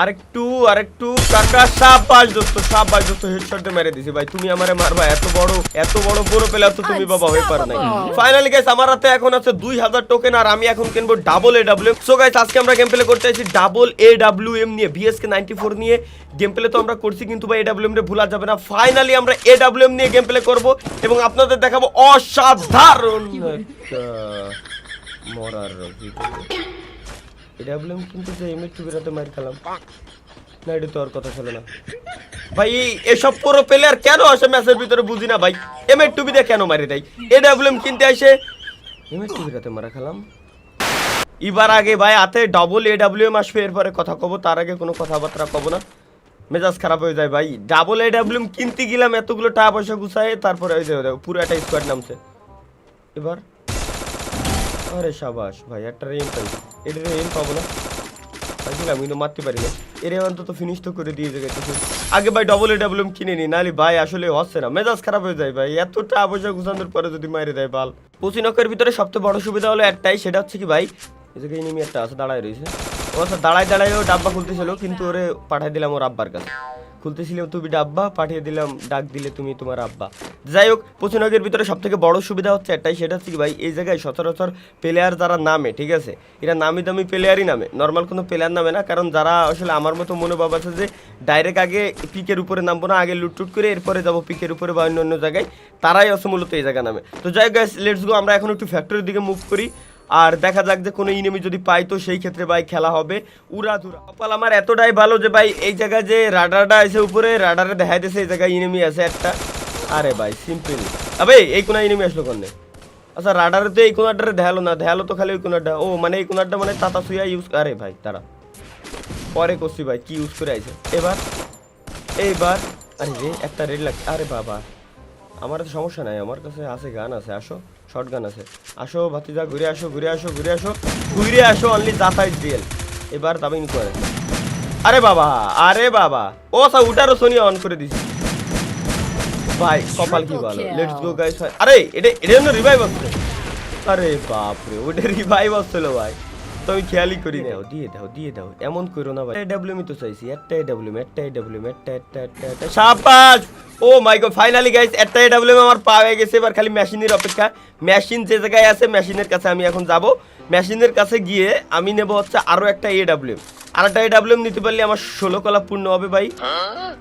আরেকটু আরেকটু কাকা সাবাস দোস্ত সাবাস দোস্ত হেডশট মেরে দিছি ভাই। তুমি আমারে মারবা এত বড় এত বড় বড় প্লেয়ার তো তুমি বাবা হয়ে পারো নাই। ফাইনালি গাইস আমার হাতে এখন আছে 2000 টোকেন আর আমি এখন কিনবো ডাবল এডব্লিউ সো গাইস আজকে আমরা গেম প্লে করতে আছি ডাবল এডব্লিউএম নিয়ে বিএসকে 94 নিয়ে। গেম প্লে তো আমরা করছি কিন্তু ভাই এডব্লিউএম রে ভুলা যাবে না। ফাইনালি আমরা এডব্লিউএম নিয়ে গেম প্লে করব এবং আপনাদের দেখাবো অসাধারণ একটা মরার ভিডিও। এডব্লিউএম কিন্তু যে এমএ টু বেরাতে মার খেলাম। না এটা তো আর কথা চলে না। ভাই এসব পুরো প্লেয়ার কেন আসে ম্যাচের ভিতরে বুঝি না ভাই? এমএ টু দিয়ে কেন মারি দেয় এডব্লিউএম কিনতে আসে। এমএ টু বেরাতে মারা খেলাম। এবার আগে ভাই হাতে ডবল এডব্লিউএম আসবে এরপরে কথা কব তার আগে কোনো কথাবার্তা কব না। মেজাজ খারাপ হয়ে যায় ভাই। ডাবল এডব্লিউএম কিনতে গেলাম এতগুলো টাকা পয়সা গুছায় তারপরে ওই যে পুরো একটা স্কোয়াড নামছে। এবার আরে সাবাস ভাই একটা রেম পাই এটা রেম পাবো না। পাইছিলাম কিন্তু মারতে পারি না। এর অন্তত ফিনিশ তো করে দিয়ে যাবে আগে ভাই ডবল এ ডাবল কিনে নি নালি ভাই আসলে হচ্ছে না। মেজাজ খারাপ হয়ে যায় ভাই। এত টাকা পয়সা গুছানোর পরে যদি মাইরে দেয় বাল পচিনকের ভিতরে সবচেয়ে বড় সুবিধা হলো একটাই, সেটা হচ্ছে কি ভাই এদিকে এনিমি একটা আছে, দাঁড়ায় রয়েছে। ও আচ্ছা দাঁড়ায় দাঁড়ায় ও ডাব্বা খুলতেছিল, কিন্তু ওরে পাঠাই দিলাম ওর আব্বার কাছে। খুলতেছিলাম তুমি ডাব্বা, পাঠিয়ে দিলাম, ডাক দিলে তুমি তোমার আব্বা। যাই হোক পশ্চিমবঙ্গের ভিতরে সব থেকে বড় সুবিধা হচ্ছে একটাই, সেটা হচ্ছে কি ভাই, এই জায়গায় সচরাচর প্লেয়ার যারা নামে, ঠিক আছে? এরা নামি দামি প্লেয়ারই নামে নর্মাল কোনো প্লেয়ার নামে না, কারণ যারা আসলে আমার মতো মনোভাব আছে যে ডাইরেক্ট আগে পিকের উপরে নামবো না, আগে লুটটুট করে এরপরে যাব পিকের উপরে বা অন্য অন্য জায়গায়, তারাই আছে মূলত এই জায়গা নামে। তো যাই হোক লেটস গো আমরা এখন একটু ফ্যাক্টরির দিকে মুভ করি। আর দেখা যাক যে কোনো ইনিমি যদি পাই তো সেই ক্ষেত্রে ভাই খেলা হবে। উড়া ধুরা। কপাল আমার এতটাই ভালো যে ভাই এই জায়গায় যে রাডারটা আছে উপরে, রাডারে দেখা দিয়েছে এই জায়গায় ইনিমি আছে একটা। আরে ভাই সিম্পল আবে, এই কোনা ইনিমি আসলো কোনে আচ্ছা রাডারে তো এই কোনাটারে দেখাল না, দেখাল তো খালি ওই কোনাটা ও মানে এই কোনাটা মানে তাতা সুইয়া ইউজ আরে ভাই তারা পরে করছি ভাই, কি ইউজ করে আইছে? এবার এইবার আরে রে, একটা রেড লাগছে আরে বাবা। আমার তো সমস্যা নাই, আমার কাছে আছে, গান আছে, আসো। শর্ট গান আছে। আসো ভাতিজা ঘুরে আসো ঘুরে আসো ঘুরে আসো। ঘুরে আসো অনলি যাতায়াত রিয়েল এবার দাবিং করে। আরে বাবা আরে বাবা। ও সা উঠারও সোনি অন করে দিছি। ভাই কপাল কি ভালো। লেটস গো গাইস আরে এটা এটা জন্য রিভাইভ আসছে আরে বাপ রে ওটা রিভাইভ আসছিল ভাই। তো আমি খেয়ালই করি না দিয়ে দাও দিয়ে দাও। এমন করো না ভাই। ডাব্লিউ মি তো চাইছি। একটা ডাব্লিউ একটা ডাব্লিউ একটা একটা একটা একটা সাবাস oh my god finally guys একটা ডাব্লিউ আমার পাওয়া গেছে, এবার খালি মেশিনের অপেক্ষা। মেশিন যে জায়গায় আছে মেশিনের কাছে আমি এখন যাব। মেশিনের কাছে গিয়ে আমি নেব হচ্ছে আরও একটা এ ডাব্লিউ আর একটা এ ডাব্লিউ নিতে পারলে আমার ষোলো কলা পূর্ণ হবে ভাই।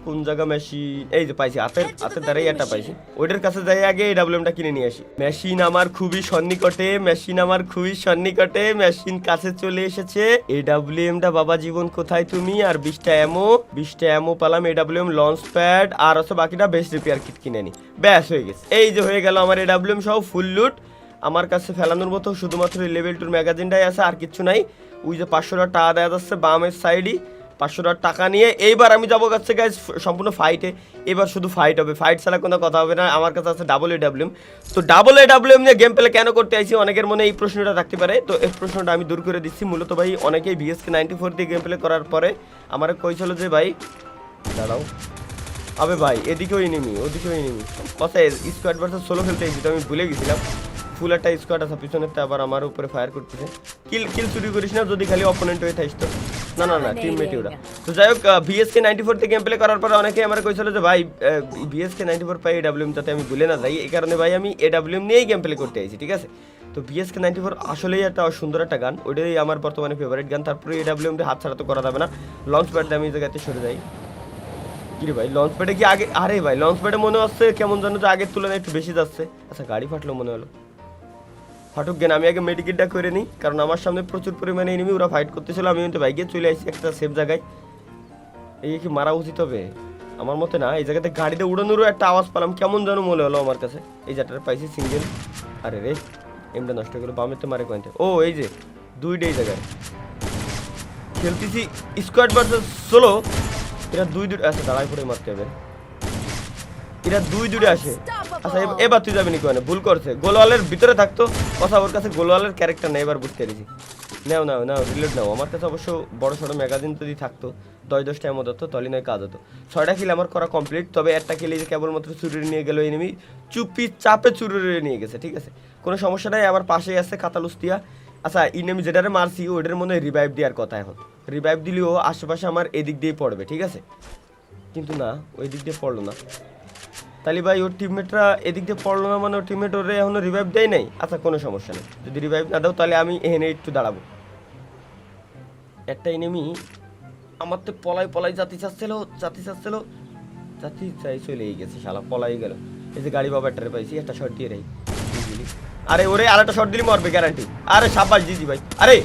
কোন জায়গা মেশিন এই যে পাইছি, হাতের হাতের দ্বারাই একটা পাইছি। ওইটার কাছে যাই আগে এই ডাব্লিউএমটা কিনে নিয়ে আসি। মেশিন আমার খুবই সন্নিকটে মেশিন আমার খুবই সন্নিকটে মেশিন কাছে চলে এসেছে। এই ডাব্লিউএমটা বাবা জীবন, কোথায় তুমি? আর বিশটা এমো বিশটা এমো পালাম এই ডাব্লিউএম লঞ্চ প্যাড আর হচ্ছে বাকিটা বেস্ট রিপেয়ার কিট কিনে নি। ব্যাস হয়ে গেছে। এই যে হয়ে গেল আমার এই ডাব্লিউএম সহ ফুল লুট আমার কাছে ফেলানোর মতো শুধুমাত্র লেভেল টুর ম্যাগাজিনটাই আছে, আর কিচ্ছু নাই। ওই যে পাঁচশো টাকা দেওয়া যাচ্ছে বামের সাইডই পাঁচশো টাকা নিয়ে এইবার আমি যাব কাছে গাইজ সম্পূর্ণ ফাইটে এবার শুধু ফাইট হবে। ফাইট ছাড়া কোনো কথা হবে না। আমার কাছে আছে ডাবল এ ডাব্লিউএম তো ডাবল এ ডাব্লিউএম নিয়ে গেম প্লে কেন করতে আইছি? অনেকের মনে এই প্রশ্নটা থাকতে পারে। তো এই প্রশ্নটা আমি দূর করে দিচ্ছি। মূলত ভাই, অনেকেই বিএসকে নাইনটি ফোর দিয়ে গেম প্লে করার পরে আমার কইছিল যে ভাই, দাঁড়াও। আবে ভাই এদিকেও এনিমি ওদিকেও এনিমি কথা স্কোয়াড ভার্সেস সোলো খেলতে এসেছি তো আমি ভুলে গেছিলাম। ফুল একটা স্কোয়াড আছে পিছনেতে আবার আমার উপরে ফায়ার করতেছে। কিল কিল চুরি করিস না যদি খালি অপোনেন্ট হয়ে থাকিস তো। না না না টিমমেট ওরা। তো যাই হোক বিএসকে নাইনটি ফোর থেকে গেম প্লে করার পরে অনেকে আমার কইছিল যে ভাই বিএসকে নাইনটি ফোর পাই এডাব্লিউএম যাতে আমি ভুলে না যাই। এই কারণে ভাই আমি এডাব্লিউএম নিয়েই গেম প্লে করতে আইছি ঠিক আছে? তো বিএসকে নাইনটি ফোর আসলেই একটা সুন্দর একটা গান। ওইটাই আমার বর্তমানে ফেভারিট গান। তারপরে এডাব্লিউএমটা হাত ছাড়া তো করা যাবে না। লঞ্চ প্যাড দিয়ে আমি এই জায়গাতে সরে যাই। কি রে ভাই? লঞ্চ প্যাডে কি আগে আরে ভাই লঞ্চ প্যাডে মনে হচ্ছে কেমন যেন যে আগের তুলনায় একটু বেশি যাচ্ছে। আচ্ছা গাড়ি ফাটলো মনে হলো। ফাটুক জ্ঞান, আমি আগে মেডিকেটটা করে নিই, কারণ আমার সামনে প্রচুর পরিমাণে এনিমি ওরা ফাইট করতেছিল। আমি কিন্তু বাইকে চলে আসছি একটা সেফ জায়গায়। এই কি মারা উচিত হবে? আমার মতে না, এই জায়গাতে গাড়িতে উড়ানোরও একটা আওয়াজ পেলাম। কেমন যেন মনে হলো আমার কাছে। এই জায়গাটা পাইছি সিঙ্গেল আরে রে, এমটা নষ্ট করে বামে তো মারে কয়েন্টে। ও, এই যে, দুইটা এই জায়গায়। খেলতেছি স্কোয়াড ভার্সেস সোলো এরা দুই দুটো আচ্ছা দাঁড়াই পড়ে মারতে হবে। এরা দুই দূরে আসে। আচ্ছা এবার তুই যাবি নি কোয়ানে ভুল করছে। গোলওয়ালের ভিতরে থাকতো কথা ওর কাছে গোলওয়ালের ক্যারেক্টার নেই, এবার বুঝতে পেরেছি। নাও নাও নাও রিলেট নাও। আমার কাছে অবশ্য বড় সড়ো ম্যাগাজিন যদি থাকতো, দশ দশটা এমন হতো তাহলে নয় কাজ হতো। ছয়টা কিল আমার করা কমপ্লিট তবে একটা কিলে যে কেবলমাত্র চুরি নিয়ে গেল এনিমি চুপি চাপে চুরি নিয়ে গেছে, ঠিক আছে? কোনো সমস্যা নাই, আমার পাশেই আছে কাতালুস্তিয়া আচ্ছা ইনেমি যেটারে মারছি ওটার মনে হয় রিভাইভ দেওয়ার কথা এখন। রিভাইভ দিলেও আশেপাশে আমার এদিক দিয়ে পড়বে, ঠিক আছে? কিন্তু না, ওই দিক দিয়ে পড়ল না। তাহলে ভাই, ওর টিমমেটরা এদিক দিয়ে পড়ল না মানে ওর টিমমেট ওরে এখনও রিভাইভ দেয় নাই? আচ্ছা কোনো সমস্যা নেই। যদি রিভাইভ না দাও, তাহলে আমি এখানে একটু দাঁড়াবো। একটা এনিমি আমার তো পলাই পলাই জাতি চাচ্ছিল জাতি চাচ্ছিল, জাতি চাই চলেই গেছে, শালা, পলাই গেল। এই যে গাড়ি বাবাটারে পাইছি, একটা শট দিয়ে রাই আরে ওরে আর একটা শট দিলি মরবে গ্যারান্টি আরে সাব্বাস জি জি ভাই। আরে!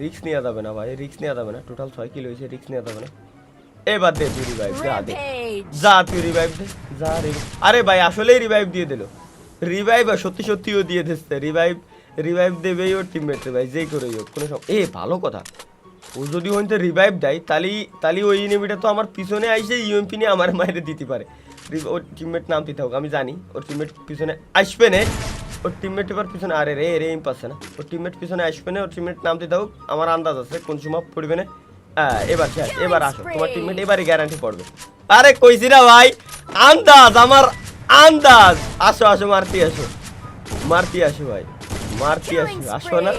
রিক্স নেওয়া যাবে না ভাই রিক্স নেওয়া যাবে না। টোটাল ছয় কিলো হয়েছে রিক্স নেওয়া যাবে না। এবার দে তুই রিভাইভ যা দে যা তুই রিভাইভ দে যা রে। আরে ভাই আসলেই রিভাইভ দিয়ে দিল। রিভাইভ সত্যি সত্যিও দিয়ে দিচ্ছে রিভাইভ রিভাইভ দেবেই ওর টিমমেট ভাই যেই করে হোক কোনো সম এ ভালো কথা। ও যদি হইতে রিভাইভ দেয় তাহলে তাহলে ওই এনিমিটা তো আমার পিছনে আইসে ইউএমপি নিয়ে আমার মাইরে দিতে পারে। ওর টিমমেট নাম দিতে হোক আমি জানি ওর টিমমেট পিছনে আসবে না। ওর টিমমেট এবার পিছনে আরে রে রে এম পাচ্ছে না। ওর টিমমেট পিছনে আসবে না ওর টিমমেট নাম দিতে হোক আমার আন্দাজ আছে কোন সময় পড়বে না। হ্যাঁ, এবার শেষ এবার আসো তোমার টিমমেট এবারে গ্যারান্টি পড়বে। আরে কইছি না ভাই আন্দাজ আমার আন্দাজ। আসো আসো মারতি আসো। মারতি আসো ভাই মারতি আসো আসো না.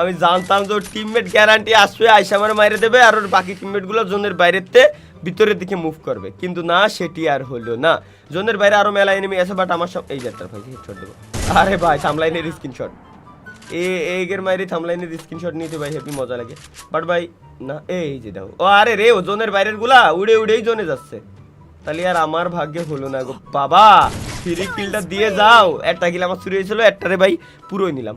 আমি জানতাম যে ওর টিমমেট গ্যারান্টি আসবে, আইসা আমার মাইরে দেবে আর ওর বাকি টিমমেটগুলো জোনের বাইরেতে ভিতরের দিকে মুভ করবে। কিন্তু না, সেটি আর হলো না। জোনের বাইরে আরও মেলা এনিমি আছে বাট আমার সব এই যাত্রার ভাই হেডশট দেবো। আরে ভাই সামলাইনের স্ক্রিনশট এ, এগের মাইরে থামলাইনের স্ক্রিনশট নিতে ভাই হেপি মজা লাগে। বাট ভাই, না, এই যে দাও ও, আরে রে, ও জোনের বাইরেরগুলা উড়ে উড়েই জোনে যাচ্ছে। তাহলে আর আমার ভাগ্যে হলো না গো। বাবা ফ্রি কিলটা দিয়ে যাও। একটা কিল আমার চুরি হয়েছিল একটারে ভাই, পুরোই নিলাম।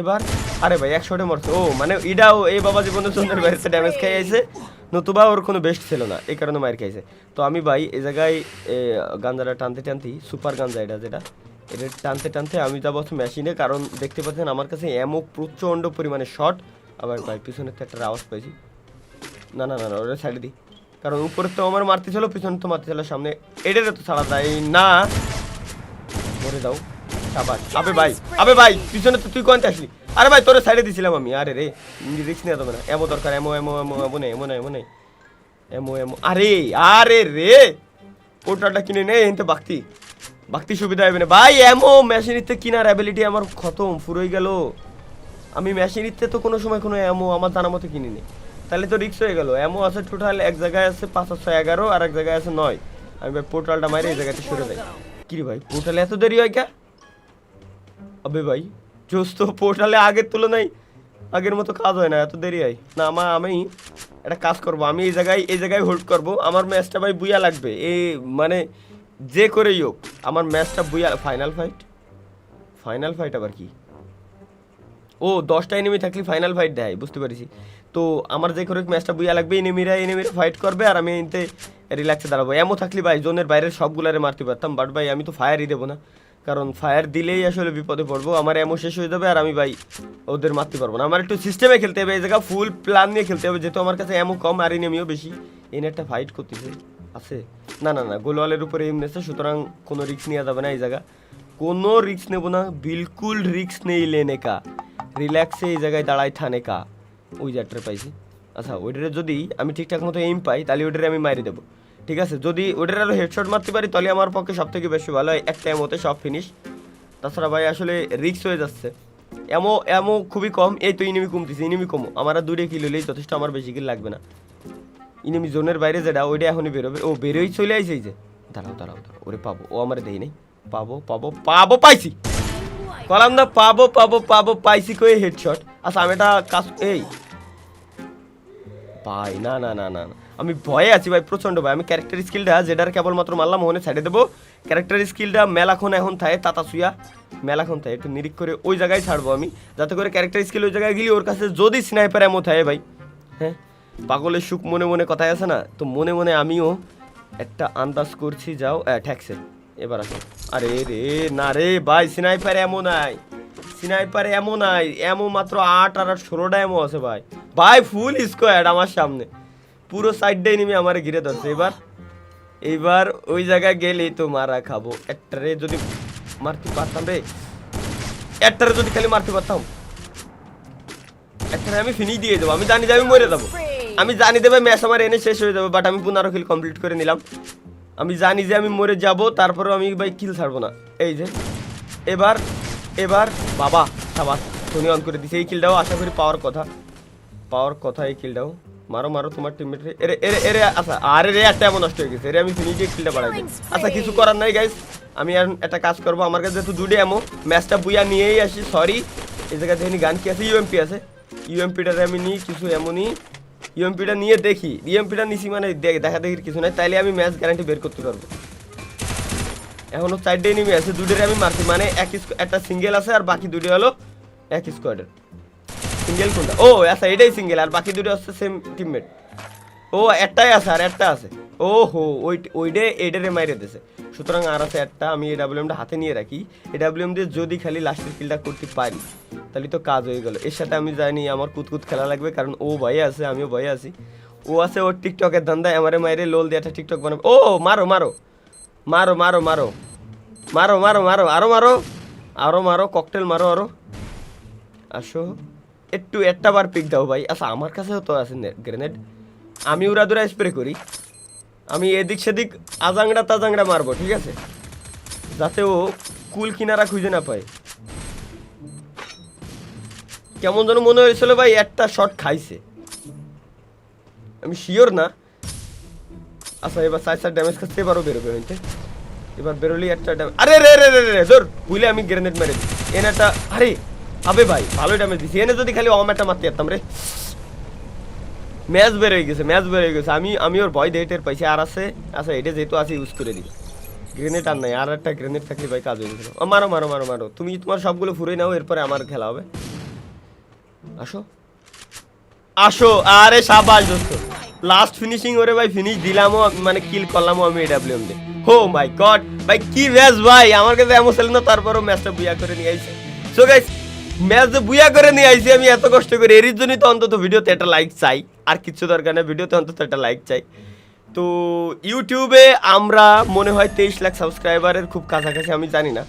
এবার, আরে ভাই একশোটে মরছে। ও মানে ইডাও এই বাবা জীবনের জন্য বাইরে ড্যামেজ খাই আইছে, নতুবা ওর কোনো বেস্ট ছিল না, এই কারণে মার খাইছে। তো আমি ভাই, এই জায়গায় গাঞ্জাটা টানতে টানতেই সুপার গাঞ্জা এটা যেটা, এটা টানতে টানতে আমি যাব মেশিনে কারণ দেখতে পাচ্ছেন আমার কাছে এমন প্রচণ্ড পরিমাণে শট আবার ভাই, পিছনে তো একটা আওয়াজ পাইছি। না না না না, ওটা সাইডে দিই কারণ উপরে তো আমার মারতে ছিল, পিছনে তো মারতে ছিল, সামনে এটারে তো ছাড়া যায় না। মরে দাও সাবাস আবে ভাই আবে ভাই, পিছনে তো তুই কোনটা আসলি? আরে ভাই, তোরে সাইডে দিছিলাম আমি। আরে রে রিক্স নিয়ে যাবে না। এমো দরকার এমো এমো এমো এমো নেই এমো নেই এমো নেই। এমো এমো আরে আরে রে! পোর্টালটা কিনে নে, এনতে বাক্তি বাক্তি সুবিধা হবে না। ভাই এমো মেশিনিতে কিনার অ্যাবিলিটি আমার খতম, ফুরোই গেল। আমি মেশিনিতে তো কোনো সময় কোনো এমো আমার জানা মতো কিনি নি তাহলে তো রিক্স হয়ে গেল। এমো আছে টোটাল এক জায়গায় আছে পাঁচ ছয় এগারো, আর এক জায়গায় আছে নয়। আমি ভাই, পোর্টালটা মারি এই জায়গাতে সরে যাই। কি ভাই, পোর্টালে এত দেরি হয় কে? আবে ভাই, জোস তো পোর্টালে আগের তুলনায় আগের মতো কাজ হয় না, এত দেরি হয়। না আমার আমি একটা কাজ করব, আমি এই জায়গায় এই জায়গায় হোল্ড করব, আমার ম্যাচটা ভাই বুইয়া লাগবে এই মানে যে করেই হোক, আমার ম্যাচটা booyah final fight final fight আবার কি? ও, দশটা এনিমি থাকলে ফাইনাল ফাইট দেয়, বুঝতে পারছি। তো আমার যে করে ম্যাচটা বুইয়া লাগবে এনিমিরা এনিমিরা ফাইট করবে, আর আমি এনতে রিল্যাক্সে দাঁড়াবো। এমন থাকলে ভাই, জোনের বাইরের সবগুলারে মারতে পারতাম বাট ভাই, আমি তো ফায়ারই দেবো না। কারণ ফায়ার দিলেই আসলে বিপদে পড়ব, আমার এমন শেষ হয়ে যাবে আর আমি ভাই ওদের মারতে পারব না। আমার একটু সিস্টেমে খেলতে হবে, এই জায়গা ফুল প্ল্যান নিয়ে খেলতে হবে, যেহেতু আমার কাছে এমন কম আর এনিমিও বেশি। এনে একটা ফাইট করতেছে, আছে। না না না, গোলওয়ালের উপরে এম নেছে সুতরাং কোনো রিক্স নেওয়া যাবে না এই জায়গা। কোনো রিক্স নেব না, বিলকুল রিক্স নেই লেনে কা রিল্যাক্সে এই জায়গায় দাঁড়ায় থানে কা ওই জায়গাটা পাইছি। আচ্ছা ওইটারে যদি আমি ঠিকঠাক মতো এম পাই, তাহলে ওইটারে আমি মারি দেবো। ঠিক আছে? যদি ওটার আরও হেডশট মারতে পারি, তাহলে আমার পক্ষে সব থেকে বেশি ভালো হয়। একটা এমোতে সব ফিনিশ তাছাড়া ভাই, আসলে রিক্স হয়ে যাচ্ছে। এমো এমো খুবই কম। এই তো ইনিমি কমতেছে ইনিমি কমো। আমার দূরে কিল হলেই যথেষ্ট আমার বেশি কিল লাগবে না। ইনিমি জোনের বাইরে যেটা, ওইটা এখনই বেরোবে। ও বেরোই চলে আইছে এই যে। দাঁড়াও দাঁড়াও দাঁড়াও। ওরে পাবো, ও আমার দেই নাই। পাবো পাবো পাবো, পাইছি। কলাম না, পাবো পাবো পাবো, পাইছি কই হেডশট আচ্ছা আমি এটা কাজ এই। ভাই, না না না না না। আমি ভয়ে আছি ভাই প্রচণ্ড ভাই আমি ক্যারেক্টার স্কিলটা যেটার কেবলমাত্র মারলাম, ওখানে সাইডে দেবো। ক্যারেক্টার স্কিলটা মেলাখন এখন থাকে তাতা সুয়া। মেলাখন থাকে একটু নিরিখ করে ওই জায়গায় ছাড়বো আমি। যাতে করে ক্যারেক্টার স্কিল ওই জায়গায় গেলে ওর কাছে যদি স্নাইপার এমন থাকে ভাই হ্যাঁ? পাগলের সুখ মনে মনে কথায় আছে না? তো মনে মনে আমিও একটা আন্দাজ করছি, যাও ঠ্যাক্সে এবার আসো। আরে রে, না রে ভাই স্নাইপার এমন নাই। স্নাইপার এমন নাই। এমন মাত্র আট আর ষোলোটা এমন আছে ভাই। ভাই ফুল স্কোয়াড আমার সামনে। পুরো সাইডটাই নেমে আমার ঘিরে ধরছে। এবার এইবার ওই জায়গায় গেলেই তো মারা খাব। একটারে যদি মারতে পারতাম রে। একটারে যদি খালি মারতে পারতাম। একটারে আমি ফিনিশ দিয়ে দেবো। আমি জানি যে আমি মরে যাব। আমি জানি দেবে ম্যাচ আমার এনে শেষ হয়ে যাবে বাট আমি পনেরো কিল কমপ্লিট করে নিলাম। আমি জানি যে আমি মরে যাব, তারপরেও আমি ভাই কিল ছাড়বো না। এই যে, এবার এবার, বাবা, সাবাস সোনি অন করে দিছে। এই কিলটাও আশা করি পাওয়ার কথা। পাওয়ার কথা এই কিলটাও মারো মারো তোমার টিমমেট এরে এরে এরে আচ্ছা আরে রে একটা এমন নষ্ট হয়ে গেছে। এরে আমি ফিনিশে কিলটা বাড়াই দিই আচ্ছা কিছু করার নাই গাইস আমি আর একটা কাজ করব। আমার কাছে যেহেতু দুটো এমো ম্যাচটা বুয়া নিয়েই আসি সরি এই জায়গা থেকে গান কি আছে? ইউএমপি আছে। ইউএমপিটারে আমি নিই কিছু এমনই ইউএমপিটা নিয়ে দেখি। ইউএমপিটা নিছি মানে দেখা দেখির কিছু নাই। তাইলে আমি ম্যাচ গ্যারান্টি বের করতে পারব। এখনও চারটে এনিমি আছে দুটোরে আমি মারছি। মানে এক একটা সিঙ্গেল আছে আর বাকি দুটো হলো এক স্কোয়াডের সিঙ্গেল কোনটা? ও আচ্ছা এটাই সিঙ্গেল আর বাকি দুটো হচ্ছে সেম টিমমেট ও, একটাই আছে আর একটা আছে। ও হো ওই ওইডে এইটারে মাইরে দিছে। সুতরাং আর আছে একটা, আমি ডাব্লিউএমটা হাতে নিয়ে রাখি। ডাব্লিউএম দিয়ে যদি খালি লাস্টের কিলটা করতে পারি, তাহলে তো কাজ হয়ে গেল। এর সাথে আমি জানি আমার কুতকুত খেলা লাগবে, কারণ ও ভাই আছে, আমিও ভয়ে আছি। ও আছে ওর টিকটকের ধান্দায়, আমারে মাইরে লোল দিয়ে একটা টিকটক বানাবে। ও, মারো মারো। মারো মারো মারো। মারো মারো মারো। আরও মারো। আরও মারো ককটেল মারো, আরও। আসো। একটু একটা বার পিক দাও ভাই। আচ্ছা আমার কাছেও তো আছে গ্রেনেড আমি উড়া দুরা স্প্রে করি। আমি এদিক সেদিক আজাংড়া তাজাংড়া মারবো, ঠিক আছে? যাতে ও কুল কিনারা খুঁজে না পায়। কেমন যেন মনে হয়েছিল ভাই, একটা শট খাইছে। আমি শিওর না। আচ্ছা এবার সাইড সাইড ড্যামেজ খাচ্ছে এবারও বেরোবে হইতে এবার বেরোলি একটা আরে, রে রে রে রে ধর বুঝলে আমি গ্রেনেড মেরে দিই। এনে একটা আরে! আবে ভাই, ভালো ড্যামেজ দিছি এনে যদি খালি অম একটা মারতে যেতাম রে। ম্যাচ বের হয়ে গেছে, ম্যাচ বের হয়ে গেছে। আমি আমি ওর ভয় ডেটের পাইছি। আর আছে আচ্ছা এটা যেহেতু আছে ইউজ করে দিই। গ্রেনেড আর নাই, আর একটা গ্রেনেড থাকলে ভাই কাজ হয়ে গেছিল। মারো মারো মারো মারো। তুমি তোমার সবগুলো ফুরে নাও, এরপরে আমার খেলা হবে। আসো। আসো, আরে সাবাস দোস্ত। লাস্ট ফিনিশিং ওরে ভাই ফিনিশ দিলামও মানে কিল করলামও আমি এডাব্লিউএম দিয়ে হো মাই গড ভাই কি ম্যাচ ভাই। আমার কাছে এমন ছিল না, তারপরও ম্যাচটা বিয়া করে নিয়ে আইছে। সো গাইস ম্যাচ যে বুয়া করে নিয়ে আইছি, আমি এত কষ্ট করে। এর জন্যই তো অন্তত ভিডিওতে একটা লাইক চাই। আর কিছু দরকার নেই, ভিডিওতে অন্তত একটা লাইক চাই। তো ইউটিউবে আমরা মনে হয় তেইশ লাখ সাবস্ক্রাইবারের খুব কাছাকাছি, আমি জানি না।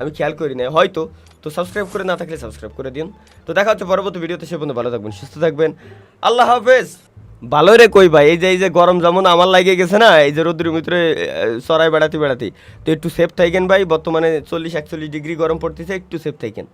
আমি খেয়াল করি না হয়তো, তো সাবস্ক্রাইব করে না থাকলে সাবস্ক্রাইব করে দিন। তো দেখা হচ্ছে পরবর্তী ভিডিওতে, সে পর্যন্ত ভালো থাকবেন, সুস্থ থাকবেন। আল্লাহ হাফেজ। ভালো রে কই ভাই, এই যে এই যে গরম যেমন আমার লাগে গেছে না, এই যে রোদ্রের ভিতরে সরাই বেড়াতে বেড়াতে। তো একটু সেফ থাকেন ভাই, বর্তমানে চল্লিশ, একচল্লিশ ডিগ্রি গরম পড়তেছে, একটু সেফ থাকেন।